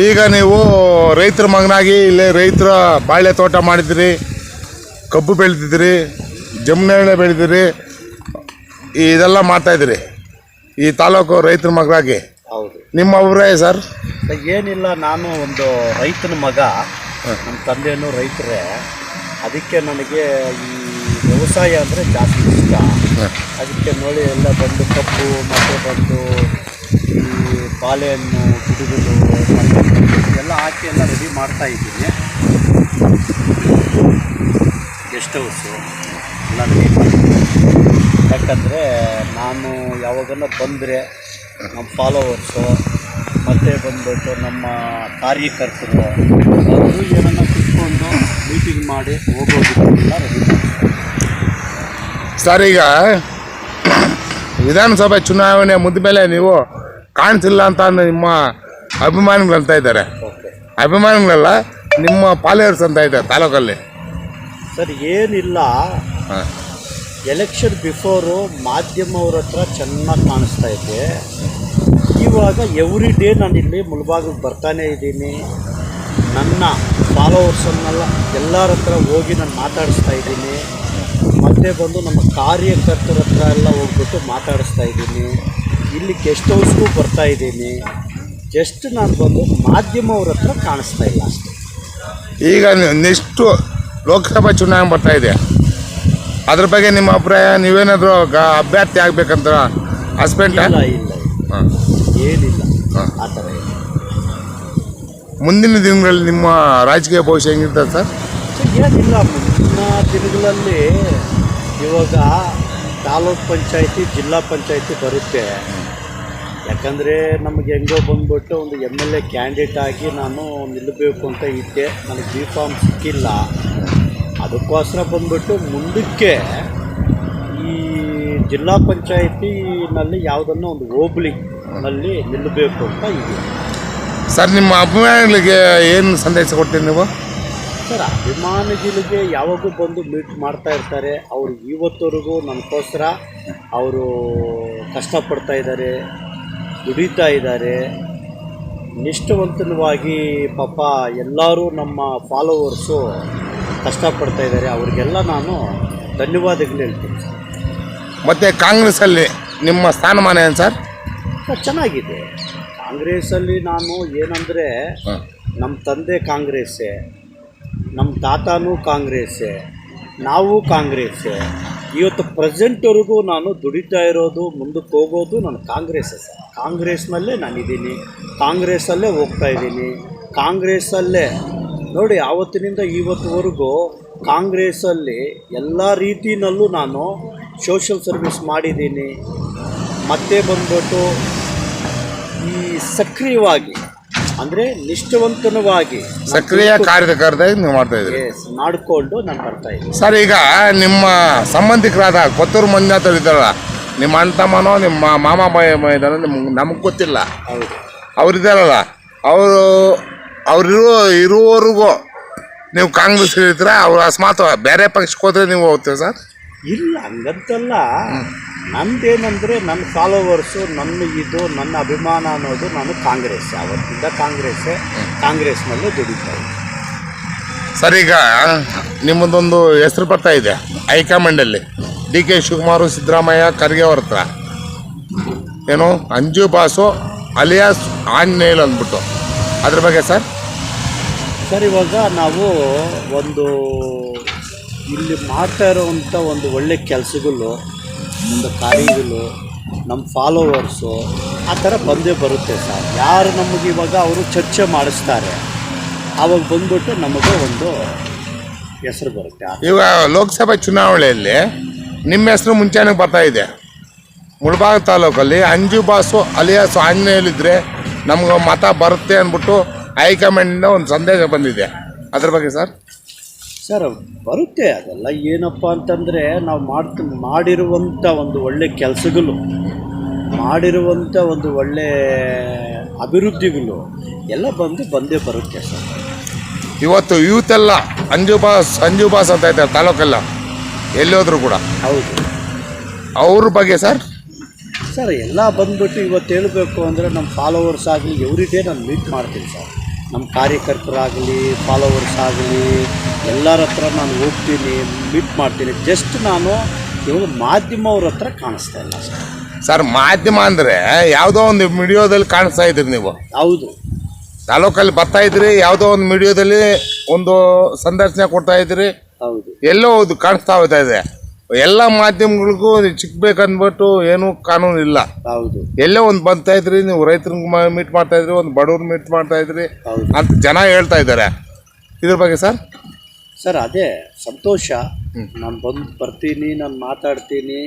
ಈಗ ನೀವು ರೈತರ ಮಗನಾಗಿ ಇಲ್ಲೇ ರೈತರ ಬಾಳೆ ತೋಟ ಮಾಡಿದಿರಿ ಕಬ್ಬು ಬೆಳೆದಿದ್ದೀರಿ ಜಮುನೆಳೆ ಬೆಳೆದಿರಿ ಇದೆಲ್ಲ ಮಾಡ್ತಾಯಿದ್ದೀರಿ ಈ ತಾಲೂಕು ರೈತರ ಮಗನಾಗಿ. ಹೌದು. ನಿಮ್ಮ ಅಭಿಪ್ರಾಯ ಸರ್? ಏನಿಲ್ಲ ನಾನು ಒಂದು ರೈತನ ಮಗ. ನಮ್ಮ ತಂದೆಯೂ ರೈತರೇ. ಅದಕ್ಕೆ ನನಗೆ ಈ ವ್ಯವಸಾಯ ಅಂದರೆ ಜಾಸ್ತಿ ಇಷ್ಟ. ಅದಕ್ಕೆ ನೋಡಿ ಎಲ್ಲ ಬಂದು ಕಬ್ಬು ಮತ್ತು ಬಂದು ಈ ಬಾಳೆಹಣ್ಣು ಗಿಡಗಳು ಎಲ್ಲ ಹಾಕಿ ಎಲ್ಲ ರೆಡಿ ಮಾಡ್ತಾ ಇದ್ದೀನಿ. ಗೆಸ್ಟ್ ಹೌಸು ಎಲ್ಲ ರೆಡಿ ಯಾಕಂದರೆ ನಾನು ಯಾವಾಗನ ಬಂದರೆ ನಮ್ಮ ಫಾಲೋವರ್ಸು ಮತ್ತೆ ಬಂದ್ಬಿಟ್ಟು ನಮ್ಮ ಕಾರ್ಯಕರ್ತರು ಅವರು ಏನನ್ನ ಕುತ್ಕೊಂಡು ಮೀಟಿಂಗ್ ಮಾಡಿ ಹೋಗೋದಕ್ಕೆಲ್ಲ ರೆಡಿ ಸರ್ ಈಗ ವಿಧಾನಸಭೆ ಚುನಾವಣೆ ಮುಂದ ಮೇಲೆ ನೀವು ಕಾಣಿಸಿಲ್ಲ ಅಂತ ನಿಮ್ಮ ಅಭಿಮಾನಿಗಳು ಅಂತ ಇದ್ದಾರೆ. ಓಕೆ ಅಭಿಮಾನಿಗಳಲ್ಲ ನಿಮ್ಮ ಪಾಲೇರ್ಸ್ ಅಂತ ಇದ್ದಾರೆ ತಾಲೂಕಲ್ಲಿ. ಸರ್ ಏನಿಲ್ಲ. ಎಲೆಕ್ಷನ್ ಬಿಫೋರು ಮಾಧ್ಯಮವ್ರ ಹತ್ರ ಚೆನ್ನಾಗಿ ಕಾಣಿಸ್ತಾ ಇದೆ. ಇವಾಗ ಎವ್ರಿ ಡೇ ನಾನು ಇಲ್ಲಿ ಮುಳಬಾಗಿಲು ಬರ್ತಾನೆ ಇದ್ದೀನಿ. ನನ್ನ ಫಾಲೋವರ್ಸನ್ನೆಲ್ಲ ಎಲ್ಲರ ಹತ್ರ ಹೋಗಿ ನಾನು ಮಾತಾಡಿಸ್ತಾ ಇದ್ದೀನಿ. ಮತ್ತೆ ಬಂದು ನಮ್ಮ ಕಾರ್ಯಕರ್ತರ ಹತ್ರ ಎಲ್ಲ ಹೋಗ್ಬಿಟ್ಟು ಮಾತಾಡಿಸ್ತಾ ಇದ್ದೀನಿ. ಇಲ್ಲಿ ಗೆಸ್ಟ್ ಹೌಸ್ಗೂ ಬರ್ತಾ ಇದ್ದೀನಿ. ಜಸ್ಟ್ ನಾನು ಬಂದು ಮಾಧ್ಯಮವ್ರ ಹತ್ರ ಕಾಣಿಸ್ತಾ ಇಲ್ಲ ಅಷ್ಟೇ. ಈಗ ನೆಕ್ಸ್ಟು ಲೋಕಸಭಾ ಚುನಾವಣೆ ಬರ್ತಾ ಇದೆ. ಅದ್ರ ಬಗ್ಗೆ ನಿಮ್ಮ ಅಭಿಪ್ರಾಯ ನೀವೇನಾದರೂ ಗ ಅಭ್ಯರ್ಥಿ ಆಗ್ಬೇಕಂತ ಹಸ್ಬೆಂಡ್ ಇಲ್ಲ ಇಲ್ಲ ಹಾಂ. ಏನಿಲ್ಲ. ಹಾಂ. ಆ ಥರ ಮುಂದಿನ ದಿನಗಳಲ್ಲಿ ನಿಮ್ಮ ರಾಜಕೀಯ ಭವಿಷ್ಯ ಹೆಂಗಿರ್ತದೆ ಸರ್? ಏನಿಲ್ಲ ಮುಂದಿನ ದಿನಗಳಲ್ಲಿ ಇವಾಗ ತಾಲೂಕ್ ಪಂಚಾಯತಿ, ಜಿಲ್ಲಾ ಪಂಚಾಯತಿ ಬರುತ್ತೆ. ಯಾಕಂದರೆ ನಮಗೆ ಹೆಂಗೋ ಬಂದ್ಬಿಟ್ಟು ಒಂದು ಎಂ ಎಲ್ ಎ ಕ್ಯಾಂಡಿಡೇಟ್ ಆಗಿ ನಾನು ನಿಲ್ಲಬೇಕು ಅಂತ ಇದ್ದೆ. ನನಗೆ ಬಿ ಫಾರ್ಮ್ ಸಿಕ್ಕಿಲ್ಲ. ಅದಕ್ಕೋಸ್ಕರ ಬಂದ್ಬಿಟ್ಟು ಮುಂದಕ್ಕೆ ಈ ಜಿಲ್ಲಾ ಪಂಚಾಯಿತಿನಲ್ಲಿ ಯಾವುದನ್ನು ಒಂದು ಹೋಬಳಿನಲ್ಲಿ ನಿಲ್ಲಬೇಕು ಅಂತ ಇದೆ ಸರ್, ನಿಮ್ಮ ಅಭಿಮಾನಿಗಳಿಗೆ ಏನು ಸಂದೇಶ ಕೊಡ್ತೀರಿ ನೀವು? ಸರ್ ಅಭಿಮಾನಿಗಳಿಗೆ ಯಾವಾಗೂ ಬಂದು ಮೀಟ್ ಮಾಡ್ತಾ ಇರ್ತಾರೆ. ಅವರು ಇವತ್ತವರೆಗೂ ನಮಗೋಸ್ಕರ ಅವರು ಕಷ್ಟಪಡ್ತಾ ಇದ್ದಾರೆ ದುಡಿತಾ ಇದ್ದಾರೆ. ನಿಷ್ಠವಂತನವಾಗಿ ಪಾಪ ಎಲ್ಲರೂ ನಮ್ಮ ಫಾಲೋವರ್ಸು ಕಷ್ಟಪಡ್ತಾ ಇದ್ದಾರೆ. ಅವರಿಗೆಲ್ಲ ನಾನು ಧನ್ಯವಾದಗಳು ಹೇಳ್ತೀನಿ. ಸರ್. ಮತ್ತು ಕಾಂಗ್ರೆಸ್ಸಲ್ಲಿ ನಿಮ್ಮ ಸ್ಥಾನಮಾನ ಏನು ಸರ್? ಸರ್ ಚೆನ್ನಾಗಿದೆ. ಕಾಂಗ್ರೆಸ್ಸಲ್ಲಿ ನಾನು ಏನಂದರೆ ನಮ್ಮ ತಂದೆ ಕಾಂಗ್ರೆಸ್ಸೇ. ನಮ್ಮ ತಾತನೂ ಕಾಂಗ್ರೆಸ್ಸೇ, ನಾವು ಕಾಂಗ್ರೆಸ್ಸೇ. ಇವತ್ತು ಪ್ರೆಸೆಂಟ್ವರೆಗೂ ನಾನು ದುಡಿತಾ ಇರೋದು, ಮುಂದಕ್ಕೆ ಹೋಗೋದು ನಾನು ಕಾಂಗ್ರೆಸ್ಸೇ ಸರ್. ಕಾಂಗ್ರೆಸ್ನಲ್ಲೇ ನಾನಿದ್ದೀನಿ, ಕಾಂಗ್ರೆಸ್ಸಲ್ಲೇ ಹೋಗ್ತಾ ಇದ್ದೀನಿ. ಕಾಂಗ್ರೆಸ್ಸಲ್ಲೇ, ನೋಡಿ ಆವತ್ತಿನಿಂದ ಇವತ್ತುವರೆಗೂ ಕಾಂಗ್ರೆಸ್ಸಲ್ಲಿ ಎಲ್ಲ ರೀತಿಯಲ್ಲೂ ನಾನು ಸೋಷಲ್ ಸರ್ವಿಸ್ ಮಾಡಿದ್ದೀನಿ. ಮತ್ತೆ ಬಂದ್ಬಿಟ್ಟು ಈ ಸಕ್ರಿಯವಾಗಿ ಅಂದರೆ ನಿಷ್ಠವಂತನವಾಗಿ ಸಕ್ರಿಯ ಕಾರ್ಯಕರ್ತಾಗಿ ನೀವು ಮಾಡ್ತಾ ಇದ್ದೀರಿ. ನಾಡ್ಕೊಂಡು ಮಾಡಿಕೊಂಡು ನಾನು ಬರ್ತಾ ಇದ್ದೀನಿ. ಸರ್ ಈಗ ನಿಮ್ಮ ಸಂಬಂಧಿಕರಾದ ಕೊತ್ತೂರು ಮಂಜಾತರು ಇದ್ದಾರಲ್ಲ ನಿಮ್ಮ ಅಣ್ಣ ತಮ್ಮನೋ ನಿಮ್ಮ ಮಾಮ ಬಾಯ ಇದ್ದಾರೋ ನಿಮ್ಗೆ ನಮಗೆ ಗೊತ್ತಿಲ್ಲ. ಹೌದು. ಅವರಿದ್ದಾರಲ್ಲ ಅವರು ಅವ್ರಿರೋ ಇರುವವರೆಗೂ ನೀವು ಕಾಂಗ್ರೆಸ್ ಇರ್ತೀರಾ ಅವ್ರು ಅಸ್ಮಾತ್ ಬೇರೆ ಪಕ್ಷಕ್ಕೆ ಹೋದ್ರೆ ನೀವು ಹೋಗ್ತೀವಿ ಸರ್? ಇಲ್ಲ ಹಂಗಂತಲ್ಲ. ನಂದೇನಂದರೆ ನನ್ನ ಫಾಲೋವರ್ಸು ನನ್ನ ಇದು ನನ್ನ ಅಭಿಮಾನ ಅನ್ನೋದು ನಾನು ಕಾಂಗ್ರೆಸ್. ಅವತ್ತಿಂದ ಕಾಂಗ್ರೆಸ್ಸೇ ಕಾಂಗ್ರೆಸ್ನಲ್ಲೇ ದುಡಿತಾ ಇದ್ದೀನಿ. ಸರ್ ಈಗ ನಿಮ್ಮದೊಂದು ಹೆಸರು ಬರ್ತಾ ಇದೆ ಹೈಕಮಾಂಡಲ್ಲಿ. ಡಿ ಕೆ ಶಿವಕುಮಾರು ಸಿದ್ದರಾಮಯ್ಯ ಖರ್ಗೆ ಅವ್ರ ಹತ್ರ. ಏನು ಅಂಜು ಬಾಸು ಅಲಿಯಾಸ್ ಆಂಜನೇಯಲ್ ಅಂದ್ಬಿಟ್ಟು. ಅದ್ರ ಬಗ್ಗೆ ಸರ್? ಸರ್ ಇವಾಗ ನಾವು ಒಂದು ಇಲ್ಲಿ ಮಾಡ್ತಾ ಇರೋವಂಥ ಒಂದು ಒಳ್ಳೆ ಕೆಲಸಗಳು ಒಂದು ಕಾರ್ಯಗಳು, ನಮ್ಮ ಫಾಲೋವರ್ಸು ಆ ಥರ ಬಂದೇ ಬರುತ್ತೆ ಸರ್. ಯಾರು ನಮಗೆ ಇವಾಗ ಅವರು ಚರ್ಚೆ ಮಾಡಿಸ್ತಾರೆ, ಆವಾಗ ಬಂದ್ಬಿಟ್ಟು ನಮಗೆ ಒಂದು ಹೆಸರು ಬರುತ್ತೆ. ಇವಾಗ ಲೋಕಸಭೆ ಚುನಾವಣೆಯಲ್ಲಿ ನಿಮ್ಮ ಹೆಸರು ಮುಂಚೆನೇ ಬರ್ತಾ ಇದೆ. ಮುಳಬಾಗ ತಾಲೂಕಲ್ಲಿ ಅಂಜು ಬಾಸು ಅಲಿಯಾಸು ಆಂಜನೇಯಲ್ಲಿದ್ದರೆ ನಮ್ಗೆ ಮತ ಬರುತ್ತೆ ಅಂದ್ಬಿಟ್ಟು ಹೈಕಮಾಂಡಿಂದ ಒಂದು ಸಂದೇಶ ಬಂದಿದೆ. ಅದ್ರ ಬಗ್ಗೆ ಸರ್? ಸರ್ ಬರುತ್ತೆ ಅದೆಲ್ಲ ಏನಪ್ಪ ಅಂತಂದರೆ ನಾವು ಮಾಡ್ತ ಮಾಡಿರುವಂಥ ಒಂದು ಒಳ್ಳೆ ಕೆಲಸಗಳು ಮಾಡಿರುವಂಥ ಒಂದು ಒಳ್ಳೆ ಅಭಿವೃದ್ಧಿಗಳು ಎಲ್ಲ ಬಂದು ಬಂದೇ ಬರುತ್ತೆ ಸರ್. ಇವತ್ತು ಯೂತ್ ಎಲ್ಲ ಅಂಜು ಬಾಸ್ ಅಂಜು ಬಾಸ್ ಅಂತ ಇದ್ದಾರೆ ತಾಲೂಕೆಲ್ಲ ಎಲ್ಲಿ ಹೋದ್ರು ಕೂಡ. ಹೌದು. ಅವ್ರ ಬಗ್ಗೆ ಸರ್? ಸರ್ ಎಲ್ಲ ಬಂದ್ಬಿಟ್ಟು ಇವತ್ತು ಹೇಳಬೇಕು ಅಂದರೆ ನಮ್ಮ ಫಾಲೋವರ್ಸ್ ಆಗಲಿ ಎವ್ರಿ ಡೇ ನಾನು ಮೀಟ್ ಮಾಡ್ತೀನಿ ಸರ್. ನಮ್ಮ ಕಾರ್ಯಕರ್ತರಾಗಲಿ ಫಾಲೋವರ್ಸ್ ಆಗಲಿ ಎಲ್ಲರ ಹತ್ರ ನಾನು ಹೋಗ್ತೀನಿ ಮೀಟ್ ಮಾಡ್ತೀನಿ. ಜಸ್ಟ್ ನಾನು ಇವಾಗ ಮಾಧ್ಯಮವ್ರ ಹತ್ರ ಕಾಣಿಸ್ತಾ ಇಲ್ಲ ಅಷ್ಟೇ. ಸರ್ ಮಾಧ್ಯಮ ಅಂದರೆ ಯಾವುದೋ ಒಂದು ಮೀಡಿಯೋದಲ್ಲಿ ಕಾಣಿಸ್ತಾ ಇದ್ರಿ ನೀವು. ಹೌದು. ತಾಲೂಕಲ್ಲಿ ಬರ್ತಾ ಇದ್ರಿ ಯಾವುದೋ ಒಂದು ಮೀಡಿಯೋದಲ್ಲಿ ಒಂದು ಸಂದರ್ಶನ ಕೊಡ್ತಾ ಇದ್ರಿ. ಹೌದು. ಎಲ್ಲೋ ಒಂದು ಕಾಣಿಸ್ತಾ ಹೋಗ್ತಾ ಇದೆ. ಎಲ್ಲ ಮಾಧ್ಯಮಗಳಿಗೂ ಸಿಕ್ಬೇಕಂದ್ಬಿಟ್ಟು ಏನು ಕಾನೂನು ಇಲ್ಲ ಹೌದು. ಎಲ್ಲೇ ಒಂದು ಬಂತಾ ಇದ್ರಿ ನೀವು ರೈತರಿಗೆ ಮೀಟ್ ಮಾಡ್ತಾ ಇದ್ರಿ ಒಂದು ಬಡವ್ರ ಮೀಟ್ ಮಾಡ್ತಾ ಇದ್ರಿ ಅಂತ ಜನ ಹೇಳ್ತಾ ಇದ್ದಾರೆ. ಇದ್ರ ಬಗ್ಗೆ ಸರ್? ಸರ್ ಅದೇ ಸಂತೋಷ. ನಾನು ಬಂದು ಬರ್ತೀನಿ ನಾನು ಮಾತಾಡ್ತೀನಿ.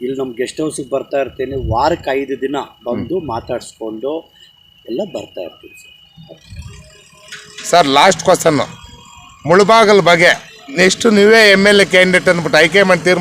ಇಲ್ಲಿ ನಮ್ಮ ಗೆಸ್ಟ್ ಹೌಸಿಗೆ ಬರ್ತಾ ಇರ್ತೀನಿ. ವಾರಕ್ಕೆ ಐದು ದಿನ ಬಂದು ಮಾತಾಡಿಸ್ಕೊಂಡು ಎಲ್ಲ ಬರ್ತಾ ಇರ್ತೀನಿ sir. Sir last question Mulbagal ಬಗ್ಗೆ. ನೆಕ್ಸ್ಟ್ ನೀವೇ ಎಂ ಎಲ್ ಎ ಕ್ಯಾಂಡಿಡೇಟ್ ಅಂದ್ಬಿಟ್ಟು ಆಯ್ಕೆ ಮಾಡ್ತೀರಿ